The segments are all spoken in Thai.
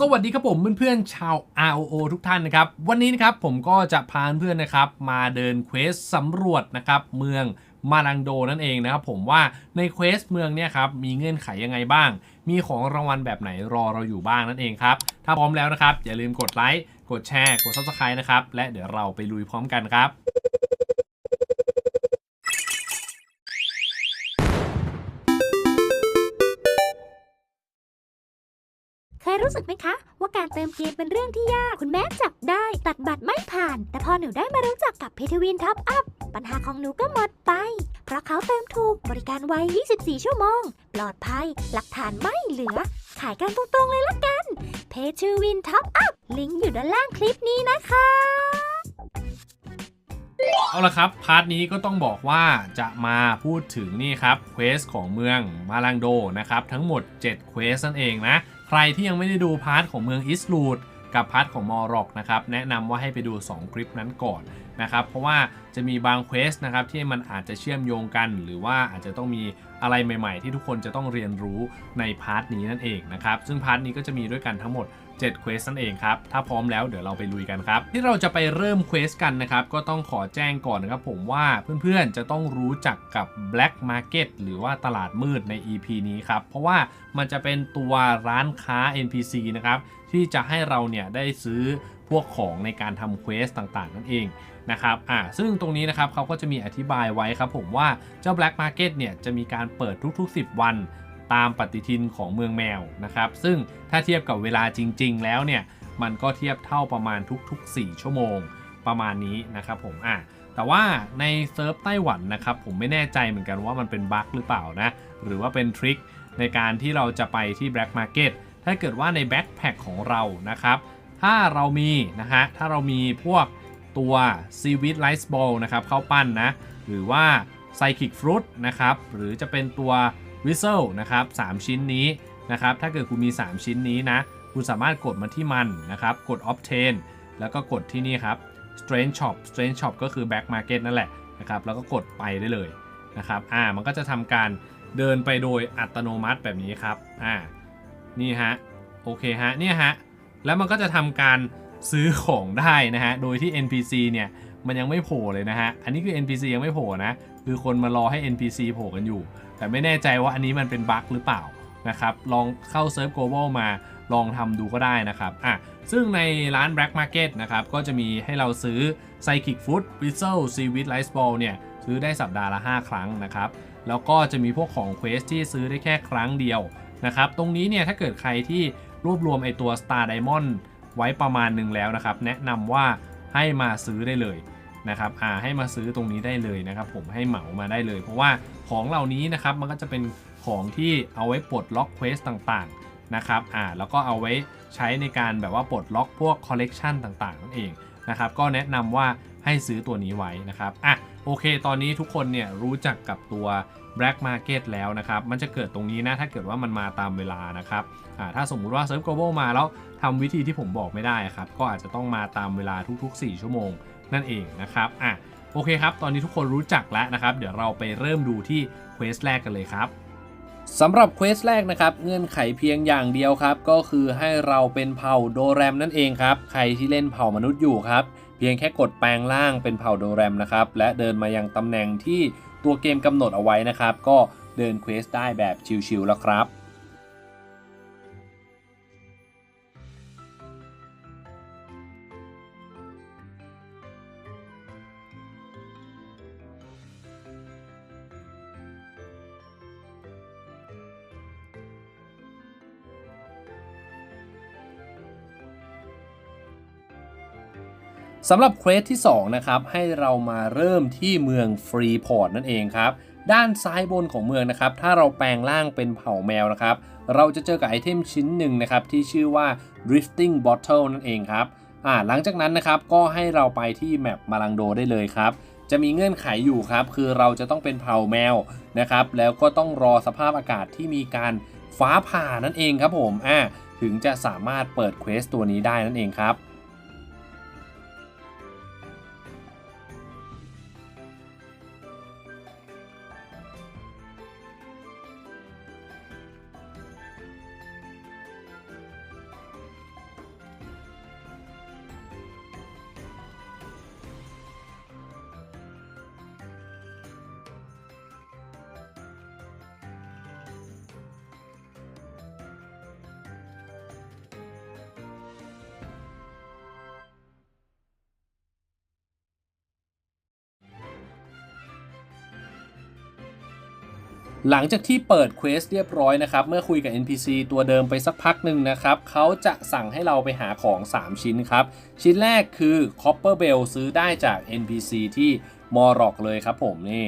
สวัสดีครับผมเพื่อนๆชาว ROO ทุกท่านนะครับ วันนี้นะครับผมก็จะพาเพื่อนๆนะครับ มาเดินเควสสำรวจนะครับ เมืองมาลังโดนั่นเองนะครับผมว่าในเควสเมืองเนี่ยครับมีเงื่อนไขยังไงบ้าง มีของรางวัลแบบไหนรอเราอยู่บ้างนั่นเองครับ ถ้าพร้อมแล้วนะครับ อย่าลืมกดไลค์กดแชร์กด subscribe นะครับ และเดี๋ยวเราไปลุยพร้อมกันครับ รู้สึกไหมคะ ว่าการเติมเกมเป็นเรื่องที่ยาก คุณแม่จับได้ตัดบัตรไม่ผ่าน แต่พอหนูได้มารู้จักกับพีทวินท็อปอัพปัญหาของหนูก็หมดไป เพราะเขาเติมถูกบริการไว 24 ชั่วโมง ปลอดภัย หลักฐานไม่เหลือ ขายกันตรงๆเลยละกัน เพทวินท็อปอัพลิงก์อยู่ด้านล่างคลิปนี้นะคะเอาละครับ พาร์ทนี้ก็ต้องบอกว่าจะมาพูดถึงนี่ครับเควสของเมืองมาลังโดนะครับ ทั้งหมด7เควสนั่นเองนะ ใครที่ยังไม่ได้ดูพาร์ทของเมืองอิสลูดกับพาร์ทของมอร็อกนะครับแนะนำว่าให้ไปดู 2 คลิปนั้นก่อนนะครับเพราะว่าจะมีบางเควสนะครับที่มันอาจจะเชื่อมโยงกัน หรือว่าอาจจะต้องมีอะไรใหม่ ๆ ที่ทุกคนจะต้องเรียนรู้ในพาร์ทนี้นั่นเองนะครับซึ่งพาร์ทนี้ก็จะมีด้วยกันทั้งหมด 7เควสนั่นเองครับ ถ้าพร้อมแล้วเดี๋ยวเราไปลุยกันครับ ที่เราจะไปเริ่มเควสกันนะครับ ก็ต้องขอแจ้งก่อนนะครับผมว่าเพื่อนๆ จะต้องรู้จักกับ Black Market หรือว่าตลาดมืดใน EP นี้ครับ เพราะว่ามันจะเป็นตัวร้านค้า NPC นะครับที่จะให้เราเนี่ยได้ซื้อพวกของในการทำเควสต่างๆ นั่นเองนะครับอ่าซึ่งตรงนี้นะครับเขาก็จะมีอธิบายไว้ครับผมว่าเจ้า Black Market เนี่ยจะมีการเปิดทุกๆ 10 วัน ตามปฏิทินของเมืองแมวนะครับ ซึ่งถ้าเทียบกับเวลาจริง ๆ แล้วเนี่ยมันก็เทียบเท่าประมาณทุกๆ 4 ชั่วโมงประมาณนี้นะครับผมอะแต่ว่าในเซิร์ฟไต้หวันนะครับผมไม่แน่ใจเหมือนกันว่ามันเป็นบั๊กหรือเปล่านะหรือว่าเป็นทริคในการที่เราจะไปที่ Black Market ถ้าเกิดว่าในแบ็คแพคของเรานะครับถ้าเรามีนะฮะถ้าเรามีพวกตัว s e a w e e d Rice Ball นะครับเข้าปั้นนะหรือว่า Psychic Fruit นะครับหรือจะเป็นตัว Whistle นะครับ3ชิ้นนี้นะครับถ้าเกิดคุณมี 3 ชิ้นนี้นะ คุณสามารถกดมาที่มันนะครับ กด Obtain แล้วก็กดที่นี่ครับ Strange Shop Strange Shop ก็คือ Back Market นั่นแหละนะครับแล้วก็กดไปได้เลยนะครับอ่ามันก็จะทำการเดินไปโดยอัตโนมัติแบบนี้ครับอ่านี่ฮะโอเคฮะเนี่ยฮะแล้วมันก็จะทำการซื้อของได้นะฮะโดยที่ NPC เนี่ยมันยังไม่โผล่เลยนะฮะอันนี้คือ NPC ยังไม่โผล่นะคือคนมารอให้ NPC โผล่กันอยู่ แต่ไม่แน่ใจว่าอันนี้มันเป็นบั๊กหรือเปล่านะครับ ลองเข้าเซิร์ฟ global มาลองทำดูก็ได้นะครับอะซึ่งในร้าน Black Market นะครับ ก็จะมีให้เราซื้อ Psychic Food Whistle Seaweed Rice Ball เนี่ย ซื้อได้สัปดาห์ละ 5 ครั้งนะครับ แล้วก็จะมีพวกของเควสที่ซื้อได้แค่ครั้งเดียวนะครับ ตรงนี้เนี่ยถ้าเกิดใครที่รวบรวมไอตัว Star Diamond ไว้ประมาณหนึ่งแล้วนะครับ แนะนำว่าให้มาซื้อได้เลย นะครับอ่าให้มาซื้อตรงนี้ได้เลยนะครับผมให้เหมามาได้เลย เพราะว่าของเหล่านี้นะครับมันก็จะเป็นของที่เอาไว้ปลดล็อกเควสต่างๆนะครับอ่าแล้วก็เอาไว้ใช้ในการแบบว่าปลดล็อกพวกคอลเลกชันต่างๆนั่นเองนะครับก็แนะนำว่าให้ซื้อตัวนี้ไว้นะครับอะโอเค ตอนนี้ทุกคนเนี่ยรู้จักกับตัว Black Market แล้วนะครับ มันจะเกิดตรงนี้นะ ถ้าเกิดว่ามันมาตามเวลานะครับอ่าถ้าสมมุติว่าเซิร์ฟ global มาแล้วทำวิธีที่ผมบอกไม่ได้ครับ ก็อาจจะต้องมาตามเวลาทุก ๆ 4 ชั่วโมง นั่นเองนะครับอะโอเคครับ ตอนนี้ทุกคนรู้จักแล้วนะครับ เดี๋ยวเราไปเริ่มดูที่เควสแรกกันเลยครับสำหรับเควสแรกนะครับ เงื่อนไขเพียงอย่างเดียวครับ ก็คือให้เราเป็นเผ่าโดแรมนั่นเองครับ ใครที่เล่นเผ่ามนุษย์อยู่ครับ เพียงแค่กดแปลงร่างเป็นเผ่าโดแรมนะครับ และเดินมายังตำแหน่งที่ตัวเกมกำหนดเอาไว้นะครับ ก็เดินเควสได้แบบชิวๆแล้วครับ สำหรับเควสที่2นะครับให้เรามาเริ่มที่เมืองฟรีพอร์ตนั่นเองครับด้านซ้ายบนของเมืองนะครับ ถ้าเราแปลงร่างเป็นเผ่าแมวนะครับ เราจะเจอกับไอเทมชิ้นหนึ่งนะครับ ที่ชื่อว่า drifting bottle นั่นเองครับอ่าหลังจากนั้นนะครับก็ให้เราไปที่แมปมาลังโดได้เลยครับ จะมีเงื่อนไขอยู่ครับ คือเราจะต้องเป็นเผ่าแมวนะครับ แล้วก็ต้องรอสภาพอากาศที่มีการฟ้าผ่านั่นเองครับผมอ่าถึงจะสามารถเปิดเควสตัวนี้ได้นั่นเองครับ หลังจากที่เปิดเควสเรียบร้อยนะครับ เมื่อคุยกับ NPC ตัวเดิมไปสักพักหนึ่งนะครับ เขาจะสั่งให้เราไปหาของ 3 ชิ้นครับ ชิ้นแรกคือ Copper Bell ซื้อได้จาก NPC ที่มอร็อกเลยครับผมนี่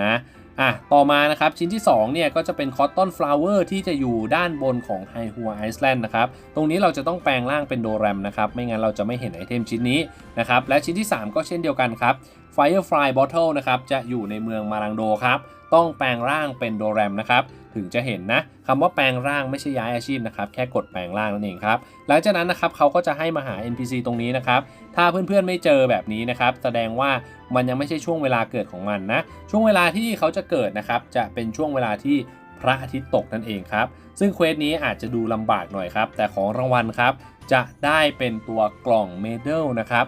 นะ อะต่อมานะครับชิ้นที่2เนี่ยก็จะเป็นคอตตอนฟลาวเวอร์ที่จะอยู่ด้านบนของไฮฮัวไอซ์แลนด์นะครับตรงนี้เราจะต้องแปลงร่างเป็นโดแรมนะครับไม่งั้นเราจะไม่เห็นไอเทมชิ้นนี้นะครับและชิ้นที่ 3 ก็เช่นเดียวกันครับ Firefly Bottle นะครับจะอยู่ในเมืองมารังโดครับต้องแปลงร่างเป็นโดแรมนะครับ ถึงจะเห็นนะคำว่าแปลงร่างไม่ใช่ย้ายอาชีพนะครับแค่กดแปลงร่างนั่นเองครับหลังจากนั้นนะครับเขาก็จะให้มาหา NPC ตรงนี้นะครับถ้าเพื่อนๆไม่เจอแบบนี้นะครับแสดงว่ามันยังไม่ใช่ช่วงเวลาเกิดของมันนะช่วงเวลาที่เขาจะเกิดนะครับจะเป็นช่วงเวลาที่พระอาทิตย์ตกนั่นเองครับซึ่งเควสนี้อาจจะดูลำบากหน่อยครับแต่ของรางวัลครับจะได้เป็นตัวกล่องเมดัลนะครับ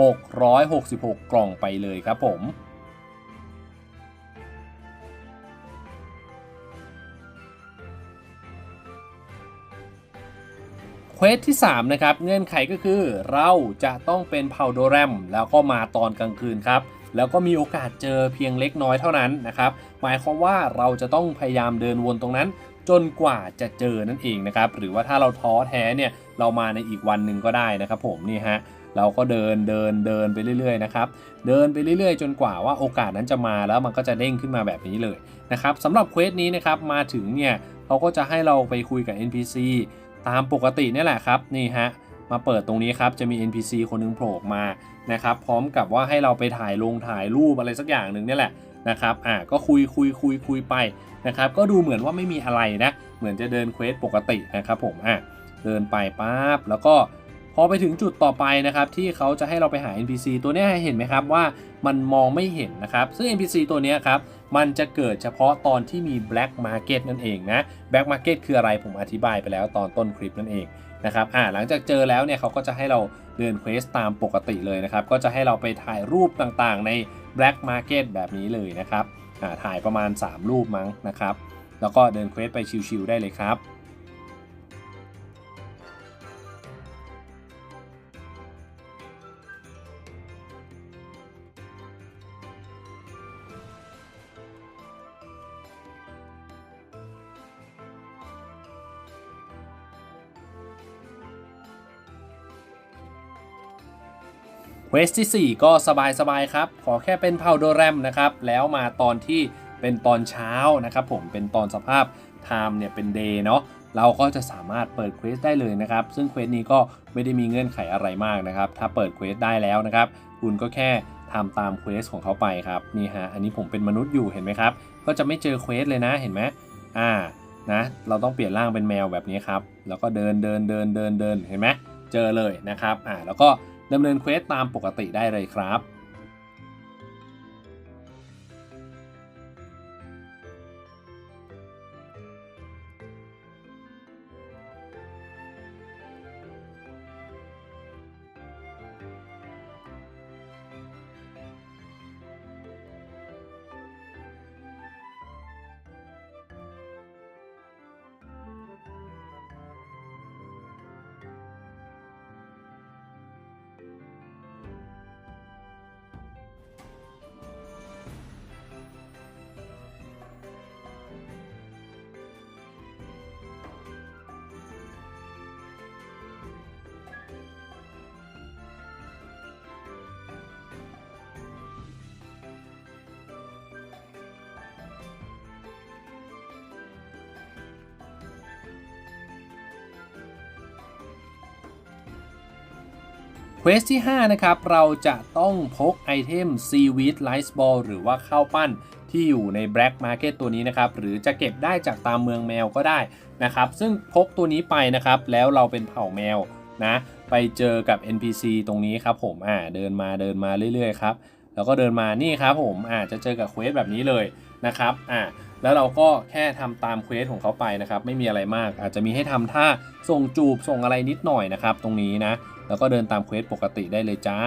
666 กล่องไปเลยครับผม เควสที่ 3 นะครับ เงื่อนไขก็คือเราจะต้องเป็นเผ่าโดแรม แล้วก็มาตอนกลางคืนครับ แล้วก็มีโอกาสเจอเพียงเล็กน้อยเท่านั้นนะครับ หมายความว่าเราจะต้องพยายามเดินวนตรงนั้น จนกว่าจะเจอนั่นเองนะครับ หรือว่าถ้าเราท้อแท้เนี่ยเรามาในอีกวันหนึ่งก็ได้นะครับผมนี่ฮะเราก็เดินเดินเดินไปเรื่อยๆนะครับ เดินไปเรื่อยๆ จนกว่าว่าโอกาสนั้นจะมาแล้วมันก็จะเด้งขึ้นมาแบบนี้เลยนะครับสำหรับเควสนี้นะครับมาถึงเนี่ยเขาก็จะให้เราไปคุยกับ NPC ตามปกติเนี่ยแหละครับนี่ฮะมาเปิดตรงนี้ครับจะมี NPC คนหนึงโผล่มานะครับพร้อมกับว่าให้เราไปถ่ายลงถ่ายรูปอะไรสักอย่างหนึ่งเนี่ยแหละนะครับอะก็คุยคุยคุยคุยไปนะครับก็ดูเหมือนว่าไม่มีอะไรนะเหมือนจะเดินเควสปกตินะครับผมอะเดินไปปั๊บแล้วก็พอไปถึงจุดต่อไปนะครับที่เขาจะให้เราไปหา NPC ตัวนี้เห็นไหมครับว่ามันมองไม่เห็นนะครับซึ่ง NPC ตัวเนี้ยครับ มันจะเกิดเฉพาะตอนที่มี Black Market นั่นเองนะ Black Market คืออะไรผมอธิบายไปแล้วตอนต้นคลิปนั่นเองนะครับอ่าหลังจากเจอแล้วเนี่ยเขาก็จะให้เราเดินเควสตามปกติเลยนะครับ ก็จะให้เราไปถ่ายรูปต่างๆใน Black Market แบบนี้เลยนะครับอ่าถ่ายประมาณ 3 รูปมั้งนะครับ แล้วก็เดินเควสไปชิวๆได้เลยครับ สที่ 4 ก็สบายๆครับ ขอแค่เป็นเผาโดแรมนะครับ แล้วมาตอนที่เป็นตอนเช้านะครับผมเป็นตอนสภาพไทม์เนี่ยเป็นเดย์เนาะเราก็จะสามารถเปิดเควสได้เลยนะครับ ซึ่งเควสนี้ก็ไม่ได้มีเงื่อนไขอะไรมากนะครับ ถ้าเปิดเควสได้แล้วนะครับ คุณก็แค่ทำตามเควสของเขาไปครับ นี่ฮะ อันนี้ผมเป็นมนุษย์อยู่เห็นไหมครับ ก็จะไม่เจอเควสเลยนะ เห็นไหมอ่า นะ เราต้องเปลี่ยนร่างเป็นแมวแบบนี้ครับ แล้วก็เดินเดินเดินเดินเดินเห็นไหมเจอเลยนะครับ อ่า แล้วก็ ดำเนินเควสตามปกติได้เลยครับ เควสที่ 5 นะครับ เราจะต้องพกไอเทม Seaweed Rice Ball หรือว่าข้าวปั้นที่อยู่ใน Black Market ตัวนี้นะครับ หรือจะเก็บได้จากตามเมืองแมวก็ได้นะครับ ซึ่งพกตัวนี้ไปนะครับ แล้วเราเป็นเผ่าแมวนะ ไปเจอกับ NPC ตรงนี้ครับผม อ่า เดินมาเดินมาเรื่อยๆครับ แล้วก็เดินมานี่ครับผม อ่า จะเจอกับเควสแบบนี้เลยนะครับ อ่า แล้วเราก็แค่ทำตามเควสของเขาไปนะครับ ไม่มีอะไรมาก อาจจะมีให้ทำท่าส่งจูบส่งอะไรนิดหน่อยนะครับ ตรงนี้นะ แล้วก็เดินตามเควสปกติได้เลยจ้า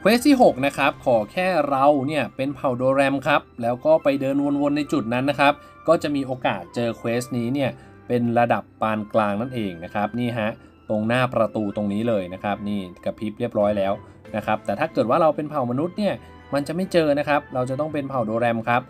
เควสที่ 6 นะครับ ขอแค่เราเนี่ยเป็นเผ่าโดแรมครับ แล้วก็ไปเดินวนๆในจุดนั้นนะครับ ก็จะมีโอกาสเจอเควสนี้เนี่ยเป็นระดับปานกลางนั่นเองนะครับ นี่ฮะ ตรงหน้าประตูตรงนี้เลยนะครับ นี่กระพริบเรียบร้อยแล้วนะครับ แต่ถ้าเกิดว่าเราเป็นเผ่ามนุษย์เนี่ยมันจะไม่เจอนะครับ เราจะต้องเป็นเผ่าโดแรมครับ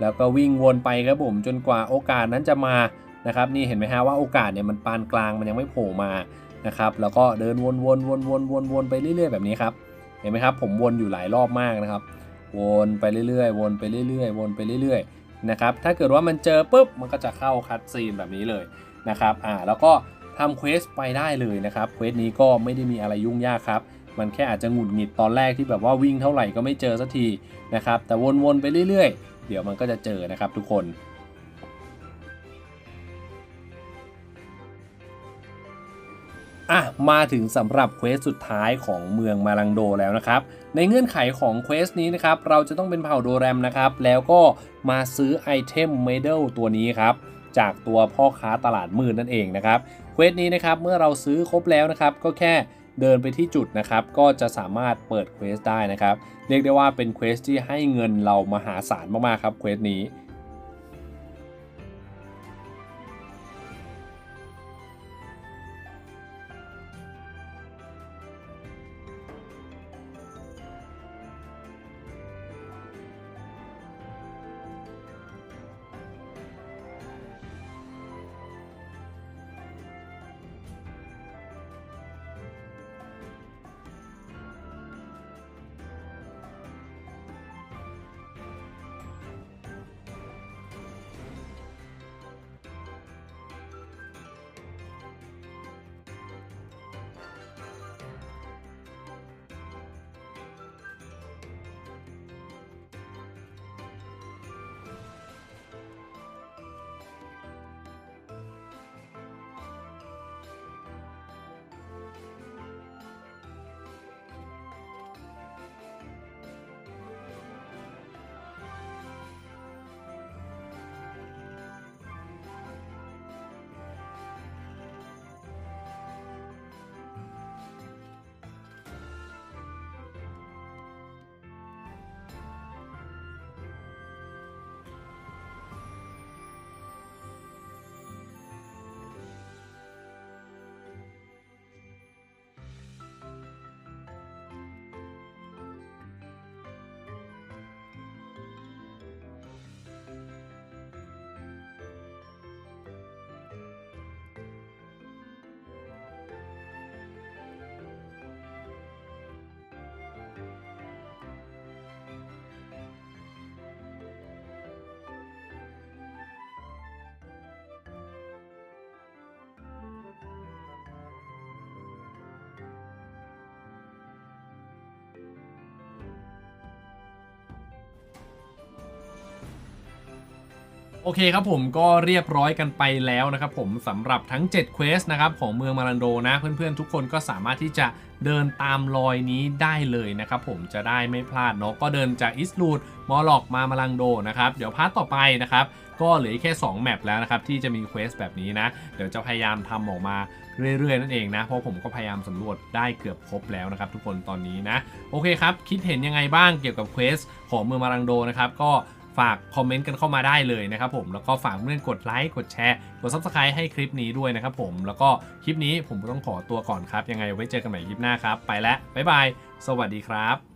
แล้วก็วิ่งวนไปครับผมจนกว่าโอกาสนั้นจะมานะครับ นี่เห็นไหมฮะว่าโอกาสเนี่ยมันปานกลางมันยังไม่โผล่มานะครับ แล้วก็เดินวนวนวนวนวนวนไปเรื่อยๆแบบนี้ครับ เห็นไหมครับ ผมวนอยู่หลายรอบมากนะครับ วนไปเรื่อยๆ วนไปเรื่อยๆ วนไปเรื่อยๆนะครับ ถ้าเกิดว่ามันเจอปุ๊บมันก็จะเข้าคัดซีนแบบนี้เลยนะครับ อ่า แล้วก็ ทำเควสไปได้เลยนะครับเควสนี้ก็ไม่ได้มีอะไรยุ่งยากครับมันแค่อาจจะหงุดหงิดตอนแรกที่แบบว่าวิ่งเท่าไหร่ก็ไม่เจอสักทีนะครับแต่วนๆไปเรื่อยๆ เดี๋ยวมันก็จะเจอนะครับทุกคนอะมาถึงสำหรับเควสสุดท้ายของเมืองมาลังโดแล้วนะครับในเงื่อนไขของเควสนี้นะครับเราจะต้องเป็นเผ่าโดแรมนะครับแล้วก็มาซื้อไอเทมเมด l ตัวนี้ครับจากตัวพ่อค้าตลาดมืดนั่นเองนะครับ ควสนี้นะครับเมื่อเราซื้อครบแล้วนะครับก็แค่เดินไปที่จุดนะครับก็จะสามารถเปิดเควสได้นะครับเรียกได้ว่าเป็นเควสที่ให้เงินเรามหาศาลมากๆครับเควสนี้ โอเคครับผมก็เรียบร้อยกันไปแล้วนะครับผมสำหรับทั้ง7 Quest นะครับของเมืองมารันโดนะ เพื่อนๆ ทุกคนก็สามารถที่จะเดินตามรอยนี้ได้เลยนะครับผมจะได้ไม่พลาดเนาะก็เดินจากอิสลูดมอลล็อกมามารังโดนะครับเดี๋ยวพาร์ทต่อไปนะครับก็เหลือแค่ 2 แมปแล้วนะครับที่จะมีเควสแบบนี้นะ เดี๋ยวจะพยายามทำออกมาเรื่อยๆ นั่นเองนะ เพราะผมก็พยายามสำรวจได้เกือบครบแล้วนะครับทุกคนตอนนี้นะ โอเคครับ คิดเห็นยังไงบ้างเกี่ยวกับเควสของเมืองมารังโดนะครับก็ ฝากคอมเมนต์กันเข้ามาได้เลยนะครับผมแล้วก็ฝากเพื่อนกดไลค์กดแชร์กด Subscribe ให้คลิปนี้ด้วยนะครับผมแล้วก็คลิปนี้ผมต้องขอตัวก่อนครับ ยังไงไว้เจอกันใหม่คลิปหน้าครับ ไปแล้วบ๊ายบาย สวัสดีครับ